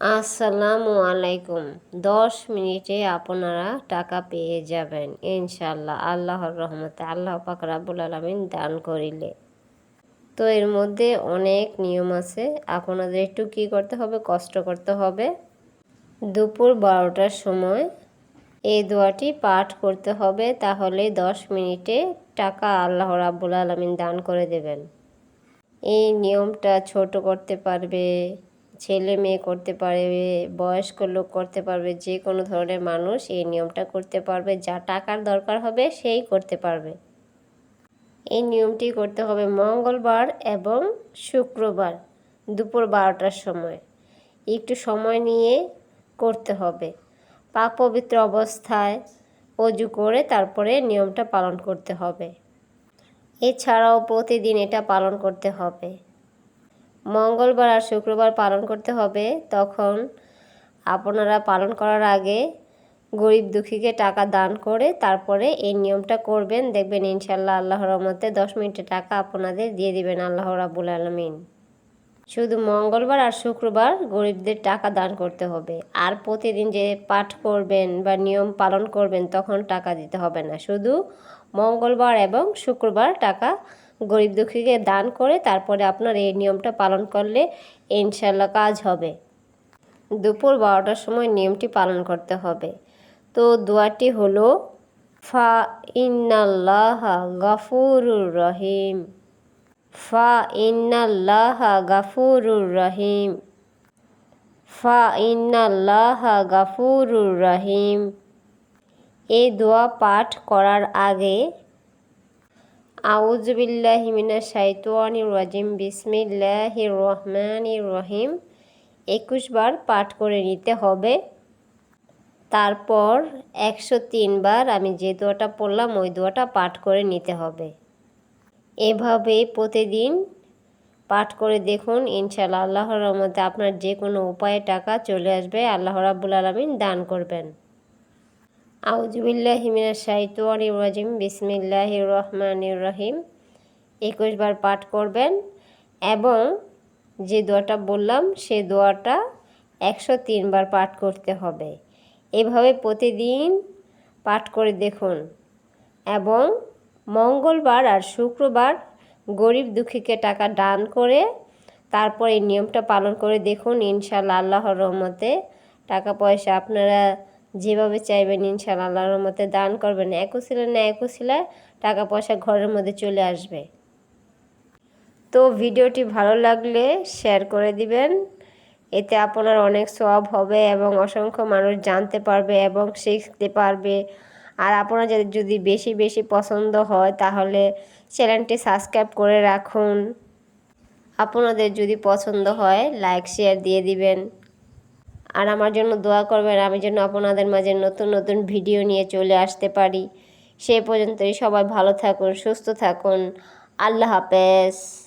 আসসালামু আলাইকুম। দশ মিনিটে আপনারা টাকা পেয়ে যাবেন। ইনশাল্লাহ আল্লাহর রহমতে আল্লাহ পাক রাব্বুল আলমিন দান করিলে। তো এর মধ্যে অনেক নিয়ম আছে। আপনাদের একটু কী করতে হবে, কষ্ট করতে হবে। দুপুর বারোটার সময় এই দোয়াটি পাঠ করতে হবে। তাহলে দশ মিনিটে টাকা আল্লাহ রাব্বুল আলমিন দান করে দেবেন। এই নিয়মটা ছোট করতে পারবে। ছেলে মেয়ে করতে পারবে, বয়স্ক লোক করতে পারবে যে কোনো ধরনের মানুষ এই নিয়মটা করতে পারবে। যা টাকার দরকার হবে সেই করতে পারবে। এই নিয়মটি করতে হবে মঙ্গলবার এবং শুক্রবার দুপুর বারোটার সময়। একটু সময় নিয়ে করতে হবে। পাক পবিত্র অবস্থায় অজু করে তারপরে নিয়মটা পালন করতে হবে। এছাড়াও প্রতিদিন এটা পালন করতে হবে। মঙ্গলবার আর শুক্রবার পালন করতে হবে, তখন আপনারা পালন করার আগে গরিব দুঃখীকে টাকা দান করে তারপরে এই নিয়মটা করবেন। দেখবেন ইনশাল্লাহ আল্লাহর রহমতে দশ মিনিটে টাকা আপনাদের দিয়ে দিবেন আল্লাহ রাবুল আলমিন। শুধু মঙ্গলবার আর শুক্রবার গরিবদের টাকা দান করতে হবে। আর প্রতিদিন যে পাঠ করবেন বা নিয়ম পালন করবেন, তখন টাকা দিতে হবে না। শুধু মঙ্গলবার এবং শুক্রবার টাকা গরিব দুঃখীকে দান করে তারপরে আপনার এই নিয়মটা পালন করলে ইনশাল্লাহ কাজ হবে। দুপুর বারোটার সময় নিয়মটি পালন করতে হবে। তো দোয়াটি হলো, ফা ইন্নাল্লাহ গাফুরুর রহিম। ফা ইন্নাল্লাহ গাফুরুর রহিম। ফা ইন্নাল্লাহ গাফুরুর রহিম। এই দোয়া পাঠ করার আগে আউজবিল্লাহিমিনা শাইতানি রাজিম। বিসমিল্লাহ রহমান রহিম। একুশ বার পাঠ করে নিতে হবে। তারপর একশো তিনবার আমি যে দোয়াটা পড়লাম, ওই দোয়াটা পাঠ করে নিতে হবে। এভাবে প্রতিদিন পাঠ করে দেখুন ইনশাল্লাহ আল্লাহর রহমতে আপনার যে কোনো উপায়ে টাকা চলে আসবে, আল্লাহ রাবুল আলমিন দান করবেন। আউজবিল্লাহ হিমিনা শাহিতানি রাজিম। বিসমিল্লাহ রহমান রহিম। একুশ বার পাঠ করবেন এবং যে দোয়াটা বললাম, সে দোয়াটা একশো তিনবার পাঠ করতে হবে। এভাবে প্রতিদিন পাঠ করে দেখুন। এবং মঙ্গলবার আর শুক্রবার গরিব দুঃখীকে টাকা দান করে তারপর এই নিয়মটা পালন করে দেখুন। ইনশাল্লাহ আল্লাহর রহমতে টাকা পয়সা আপনারা যেভাবে চাইবেন ইনশাল্লাহ, আল্লাহর রহমতে দান করবেন। একুশিলে না একুশিলে টাকা পয়সা ঘরের মধ্যে চলে আসবে। তো ভিডিওটি ভালো লাগলে শেয়ার করে দিবেন। এতে আপনার অনেক সব হবে এবং অসংখ্য মানুষ জানতে পারবে এবং শিখতে পারবে। আর আপনার যদি বেশি বেশি পছন্দ হয়, তাহলে চ্যানেলটি সাবস্ক্রাইব করে রাখুন। আপনাদের যদি পছন্দ হয়, লাইক, শেয়ার দিয়ে দিবেন। আর আমার জন্য দোয়া করবেন, আমি যেন আপনাদের মাঝে নতুন নতুন ভিডিও নিয়ে চলে আসতে পারি। সে পর্যন্তই সবাই ভালো থাকুন, সুস্থ থাকুন। আল্লাহ হাফেজ।